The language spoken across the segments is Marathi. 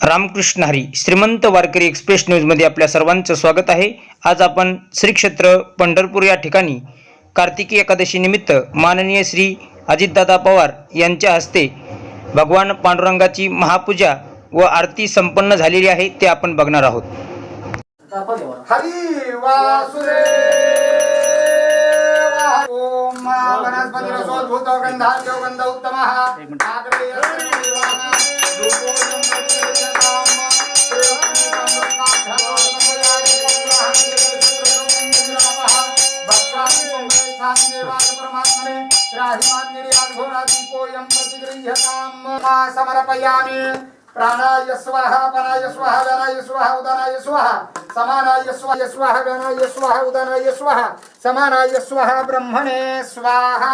रामकृष्ण हरी श्रीमंत वारकरी एक्सप्रेस न्यूजमध्ये आपल्या सर्वांचं स्वागत आहे. आज आपण श्री क्षेत्र पंढरपूर या ठिकाणी कार्तिकी एकादशीनिमित्त माननीय श्री अजितदादा पवार यांच्या हस्ते भगवान पांडुरंगाची महापूजा व आरती संपन्न झालेली आहे ते आपण बघणार आहोत. हरी वासुदेव ओम वनस्पतिरसोद्भूत गंधार्यो गंध उत्तमः आग्नेय सर्वदेवानां रूपोऽयं प्रतिष्ठताम् प्रेमपूर्णं समर्पयामि प्राणाय स्वाहा पराय स्वाहा व्यानाय स्वाहा उदानाय स्वाहा समानाय स्वाहा स्वाहा व्यानाय स्वाहा उदानाय स्वाहा समानाय स्वाहा ब्रह्मणे स्वाहा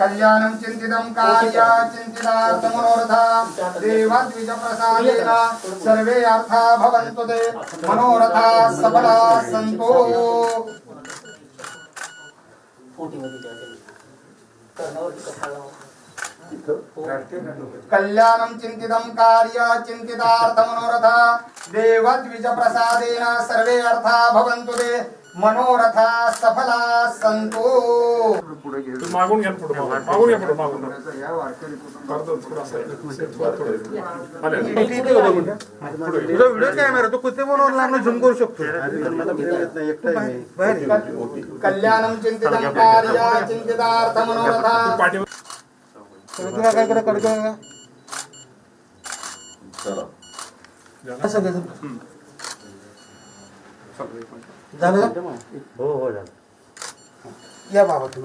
कल्याणं चिन्तितं कार्या चिन्तितार्थमनोरथा। देवाद्विजप्रसादेन सर्वे अर्था भवन्तु ते। मनोरथा सफला सन्तु। कल्याणं चिन्तितं कार्य चिन्तितार्थमनोरथा। देवद्विजप्रसादेन सर्वे अर्था भवन्तु ते। मनोरथा मागून घ्या पुढे मागून घ्या पुढे मागून तुझा व्हिडिओ कॅमेरा तो कुठे बनवून लांब झूम करू शकतो बाहेर ये. कल्याणं चिन्तितं कार्य चिन्तितार्थमनोरथा पाठी तर तुला काय करा कडकं झालं? हो हो झालं या बाबा तू